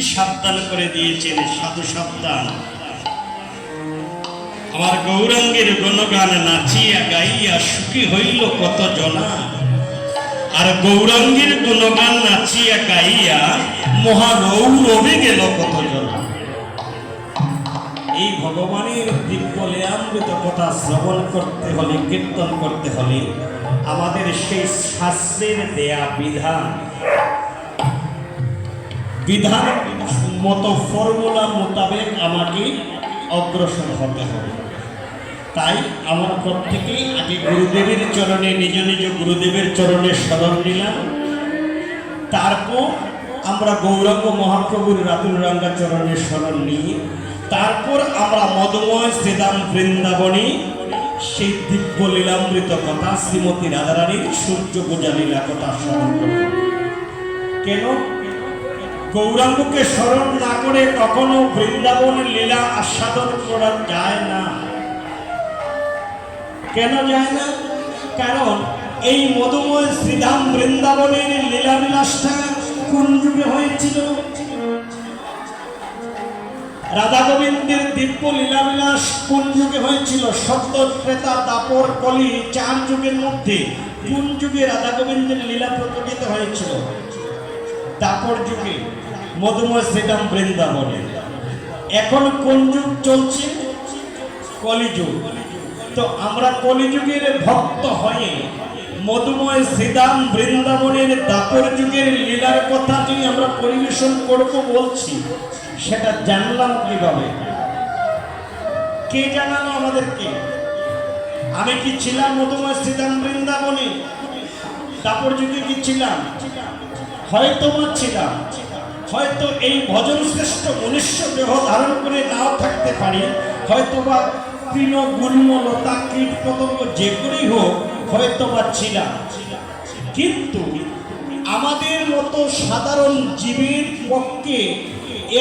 সাবধান করে দিয়েছেন সাধু সাবধান আমার গৌরাঙ্গের গণগান নাচিয়া গাইয়া সুখী হইল কত জনা আর গৌরাঙ্গের গুণগান নাচিয়া গাইয়া মহারৌরবে গেল কত জনা এই ভগবানের দিব্য লীলামৃত কথা শ্রবণ করতে হলে, কীর্তন করতে হলে আমাদের সেই শাস্ত্রের দেয়া বিধান। বিধান মতো ফর্মুলা মোতাবেক আমাকে অগ্রসর হতে হবে। তাই আমরা প্রত্যেকেই আগে গুরুদেবের চরণে, নিজ নিজ গুরুদেবের চরণে স্মরণ নিলাম। তারপর আমরা গৌরাঙ্গ মহাপ্রভুর রাতুল রাঙ্গা চরণে স্মরণ নিই। তারপর আমরা মদময় শ্রীদাম বৃন্দাবনী সেই দিব্য লীলামৃত কথা শ্রীমতী রাধারানীর সূর্য পূজা লীলা কথা স্মরণ কেন? গৌরাঙ্গকে স্মরণ না করে কখনো বৃন্দাবনের লীলা আস্বাদন করা যায় না। কেন যায় না? কারণ এই মধুময় শ্রীধাম বৃন্দাবনের লীলাবিলাসটা কোন যুগে হয়েছিল? রাধা গোবিন্দের দিব্য লীলাবিলাস কোন যুগে হয়েছিল? সত্য ত্রেতা দাপর, কলি চার যুগের মধ্যে কোন যুগে রাধা গোবিন্দের লীলা প্রকটিত হয়েছিল? দাপর যুগে। মধুময় শ্রীধাম বৃন্দাবনে। এখন কোন যুগ চলছে? কলিযুগ। তো আমরা কলিযুগের ভক্ত হয়ে মধুময় শ্রীদাম বৃন্দাবনের দাপর যুগের লীলার কথা যদি আমরা পরিবেশন করব বলছি। সেটা জানলাম কীভাবে? কে জানালো আমাদেরকে? আমি কি ছিলাম মধুময় শ্রীদাম বৃন্দাবনে? দাপর যুগে কি ছিলাম? হয়তো ছিলাম। হয়তো এই ভজন শ্রেষ্ঠ মনুষ্য দেহ ধারণ করে নাও থাকতে পারি। হয়তো বা তৃণ, গুল্ম, লতা, কীট, পতঙ্গ, যে করেই হোক হয়তো বা ছিলাম কিন্তু আমাদের মতো সাধারণ জীবের পক্ষে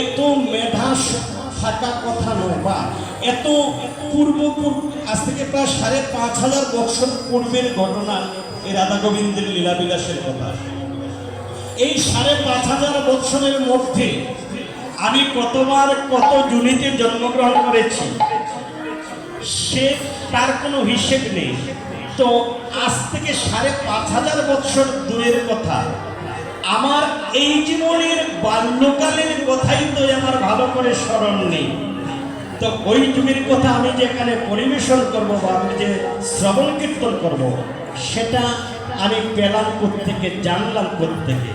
এত মেধা থাকা কথা নয় বা এত পূর্ব আজ থেকে প্রায় সাড়ে পাঁচ হাজার বছর পূর্বের ঘটনা এই রাধা গোবিন্দের লীলাবিলাসের কথা। এই সাড়ে পাঁচ হাজার বছরের মধ্যে আমি কতবার কত জুনিতে জন্মগ্রহণ করেছি, সে তার কোনো হিসেব নেই। তো আজ থেকে সাড়ে পাঁচ হাজার বৎসর দূরের কথা, আমার এই জীবনের বাল্যকালের কথাই তো আমার ভালো করে স্মরণ নেই। তো ওই যুগের কথা আমি যেখানে পরিবেশন করব বা আমি যে শ্রবণ কীর্তন করব সেটা আমি পেলাম থেকে জানলাম থেকে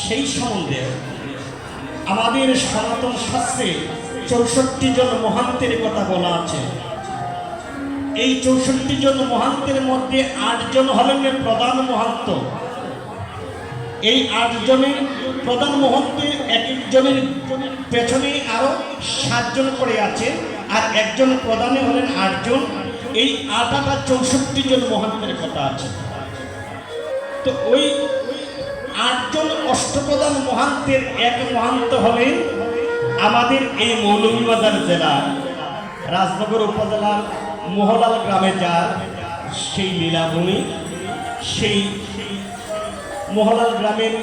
সেই সম্বন্ধে আমাদের সনাতন শাস্ত্রে চৌষট্টি জন মহান্তের কথা বলা আছে। এই চৌষট্টি জন মহান্তের মধ্যে আটজন হলেন প্রধান মহান্ত। এই আটজনের প্রধান মহন্তে এক একজনের পেছনে আরও সাতজন করে আছে, আর একজন প্রধানে হলেন আটজন এই আট আটা চৌষট্টি জন মহান্তের কথা আছে। তো ওই আটজন অষ্টপ্রধান মহান্তের এক মহান্ত হলেন আমাদের এই মৌলভীবাজার জেলার রাজনগর উপজেলার মোহলাল গ্রামে যার সেই লীলাভূমি, সেই মোহলাল গ্রামের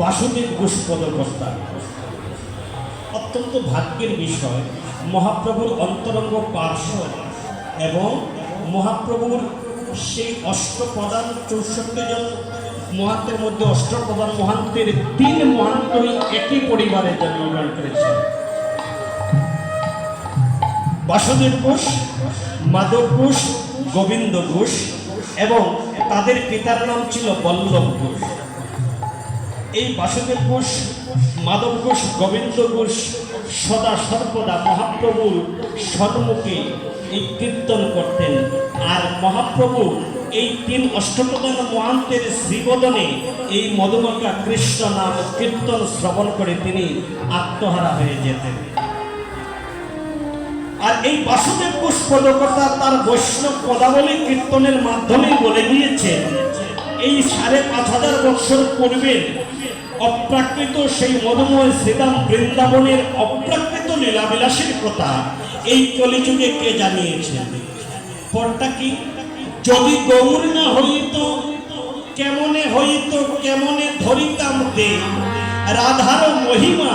বাসুদেব ঘোষপদকর্তা অত্যন্ত ভাগ্যের বিষয়, মহাপ্রভুর অন্তরঙ্গ পার্শ্ব এবং মহাপ্রভুর সেই অষ্টপ্রধান চৌষট্টি জন মহান্তের মধ্যে অষ্টপ্রধান মহান্তের তিন মহান্তই একই পরিবারে জন্মগ্রহণ করেছেন বাসুদেব ঘোষ, মাধব ঘোষ, গোবিন্দ ঘোষ এবং তাদের পিতার নাম ছিল বল্লভ ঘোষ। এই বাসুদেব ঘোষ, মাধব ঘোষ, গোবিন্দ ঘোষ সদা সর্বদা মহাপ্রভুর সম্মুখে এই কীর্তন করতেন। আর মহাপ্রভু এই তিন অষ্টপ্রধান মহান্তের শ্রীবদনে এই মধুমাকা কৃষ্ণ নাম কীর্তন শ্রবণ করে তিনি আত্মহারা হয়ে যেতেন। আর এই বাসুদেব ঘোষ পদকর্তা তার বৈষ্ণব পদাবলী কীর্তনের মাধ্যমে বলে দিয়েছেন এই সাড়ে পাঁচ হাজার বছর পূর্বের অপ্রাকৃত সেই মধুময় শ্রীদাম বৃন্দাবনের অপ্রাকৃত লীলাবিলাসের কথা এই কলিযুগে কে জানিয়েছেন? পরটা কি? যদি গৌর না হইত, কেমনে হইত, কেমনে ধরিতাম দে রাধার মহিমা,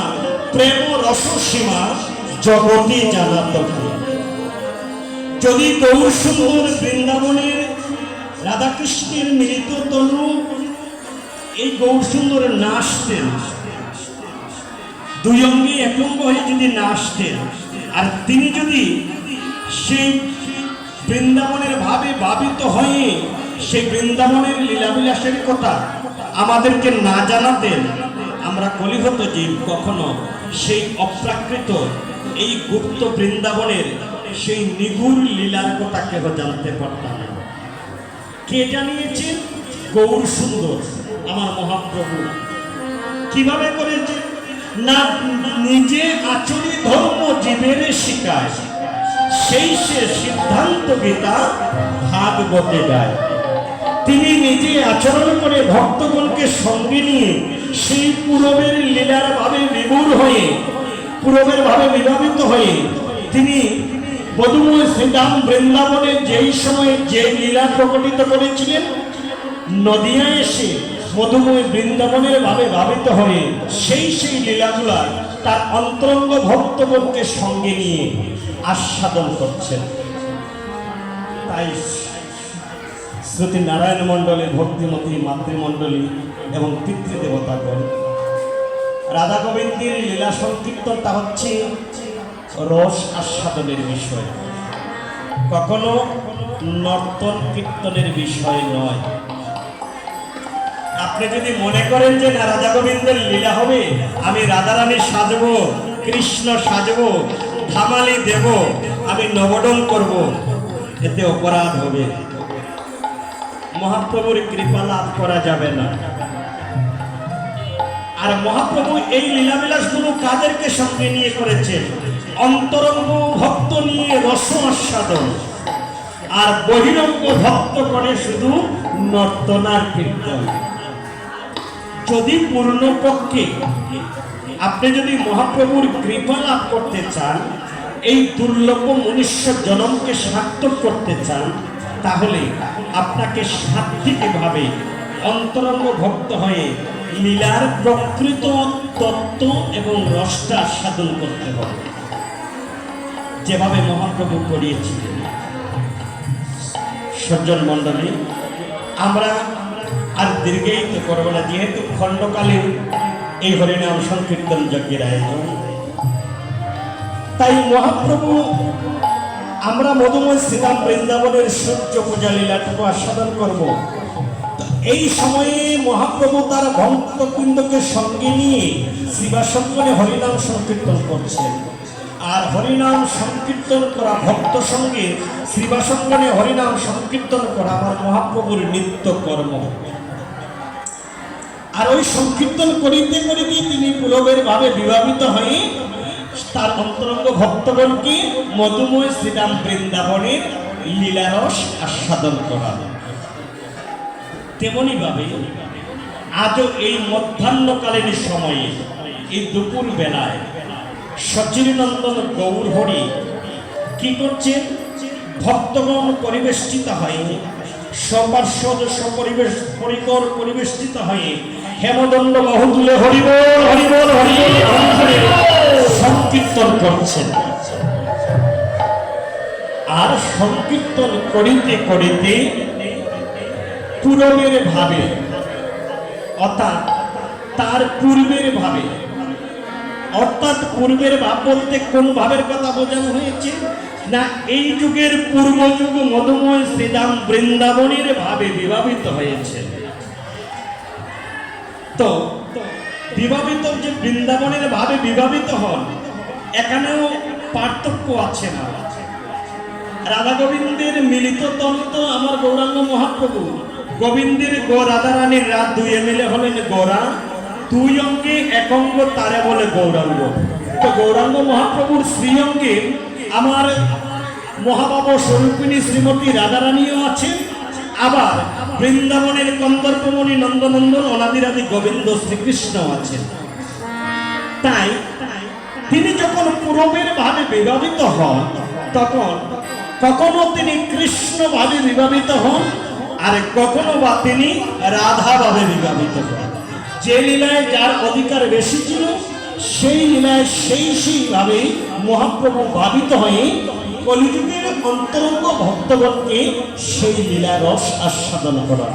প্রেম রসসীমা জগতে জানাত যদি গৌর সুন্দর বৃন্দাবনের রাধাকৃষ্ণের মিলিত তনু, এই গৌর সুন্দর নাচতেন দুই অঙ্গে একঙ্গ হয়ে যদি নাচতেন আর তিনি যদি সেই বৃন্দাবনের ভাবে ভাবিত হয়ে সেই বৃন্দাবনের লীলাবিলাসের কথা আমাদেরকে না জানাতেন, আমরা কলিহত জীব কখনো সেই অপ্রাকৃত এই গুপ্ত বৃন্দাবনের সেই নিগুর লীলার কথা কেহ জানতে পারতাম না। কে জানিয়েছেন গৌর সুন্দর আমার মহাপ্রভু। কীভাবে করেছে? না নিজে আচরি ধর্ম জীবের শিকায় সেই সে সিদ্ধান্ত গীতা ভাগবতে গায় তিনি নিজে আচরণ করে ভক্তগণকে সঙ্গে নিয়ে সেই পূরবের লীলার ভাবে বিভোর হয়ে, পূরবের ভাবে বিভাবিত হয়ে তিনি মধুময় শ্রীরাম বৃন্দাবনে যেই সময়ে যে লীলা প্রকটিত করেছিলেন নদিয়া এসে মধুময় বৃন্দাবনের ভাবে ভাবিত হয়ে সেই সেই লীলাগুলা তার অন্তরঙ্গ ভক্তগণকে সঙ্গে নিয়ে আস্বাদন করছেন। তাই শ্রুতি নারায়ণ মণ্ডলের ভক্তিমতী মাতৃমণ্ডলী এবং পিতৃদেবতাগণ রাধা গোবিন্দের লীলা সংকীর্তনটা হচ্ছে রস আস্বাদনের বিষয়। কখনো নর্তন কীর্তনের বিষয় নয়। আপনি যদি মনে করেন যে না রাধা গোবিন্দের লীলা হবে, আমি রাধারানী সাজবো, কৃষ্ণ সাজবো, ধামালি দেব, আমি নবডন করব। এতে অপরাধ হবে। মহাপ্রভুর কৃপা লাভ করা যাবে না। আর মহাপ্রভু এই লীলাবিলাসগুলো কাদেরকে সঙ্গে নিয়ে করেছেন অন্তরঙ্গ ভক্ত নিয়ে রস আর বহিরঙ্গ ভক্ত করে শুধু নর্তনার কীর্তন। যদি পূর্ণ পক্ষে আপনি যদি মহাপ্রভুর কৃপা লাভ করতে চান, এই দুর্লভ মনুষ্য জনমকে সার্থক করতে চান, তাহলে আপনাকে সাত্বিকভাবে অন্তরঙ্গ ভক্ত হয়ে লীলার প্রকৃত তত্ত্ব এবং রসটা সাধন করতে হবে। যেভাবে মহাপ্রভু করিয়েছিলেন। সজ্জন মণ্ডলী, আমরা আর দীর্ঘায়িত করব না, যেহেতু খণ্ডকালীন এই হরিনাম সংকীর্তন যজ্ঞের আয়োজন। তাই মহাপ্রভু, আমরা মধুময় শ্রীরাম বৃন্দাবনের সূর্য পূজা লীলাটুকু আস্বাদন করব। এই সময়ে মহাপ্রভু তার ভক্তবৃন্দকে সঙ্গে নিয়ে শ্রীবাসঙ্গনে হরিনাম সংকীর্তন করছেন। আর হরিনাম সংকীর্তন করা ভক্ত সঙ্গে শ্রীবাসঙ্গনে হরিনাম সংকীর্তন করা আমার মহাপ্রভুর নিত্য কর্ম। আর ওই সংকীর্তন করিতে করিতে তিনি পুরবের ভাবে বিভাবিত হয়ে তার অন্তরঙ্গ ভক্তগণকে মধুময় শ্রীরাম বৃন্দাবনের লীলারস আস্বাদন করা তেমনি ভাবে আজও এই মধ্যাহ্নকালীন সময়ে, এই দুপুর বেলায় সচিনন্দন গৌর হরি কি করছেন? ভক্তগণ পরিবেষ্টিত হয়ে সপার্শ্বদ সপরিবেশ পরিকর পরিবেষ্টিত হয়ে হেমদণ্ড মহতুলে হরিবল হরিবল হরিবল সংকীর্তন করছেন। আর সংকীর্তন করিতে করিতে পূরবের ভাবে, অর্থাৎ তার পূর্বের ভাবে, অর্থাৎ পূর্বের ভাব বলতে কোন ভাবের কথা বোঝানো হয়েছে? না, এই যুগের পূর্ব যুগ মধুময় শ্রীরাম বৃন্দাবনের ভাবে বিভাবিত হয়েছে। তো বিভাবিত যে বৃন্দাবনের ভাবে বিভাবিত হন, এখানেও পার্থক্য আছে না। রাধা গোবিন্দের মিলিত তন্ত্র আমার গৌরাঙ্গ মহাপ্রভু, গোবিন্দের গো রাধা রানীর রাত দুই মিলে হলেন গোরা দুই অঙ্গে এক অঙ্গ তারে বলে গৌরাঙ্গ। তো গৌরাঙ্গ মহাপ্রভুর শ্রী অঙ্গে আমার মহাবাব স্বরূপিণী শ্রীমতী রাধারানীও আছেন আবার বৃন্দাবনের কন্দর্পমণি নন্দনন্দন অনাদিরাদি গোবিন্দ শ্রীকৃষ্ণ আছেন। তাই তিনি যখন পূরবের ভাবে বিভাবিত হন, তখন কখনো তিনি কৃষ্ণ ভাবে বিভাবিত হন আর কখনো বা তিনি রাধা ভাবে বিভাবিত হন। যে লীলায় যার অধিকার বেশি ছিল, সেই লীলায় সেই সেইভাবে মহাপ্রভু ভাবিত হয়ে কলিযুগের অন্তরঙ্গ ভক্তগণকে সেই লীলা রস আস্বাদন করা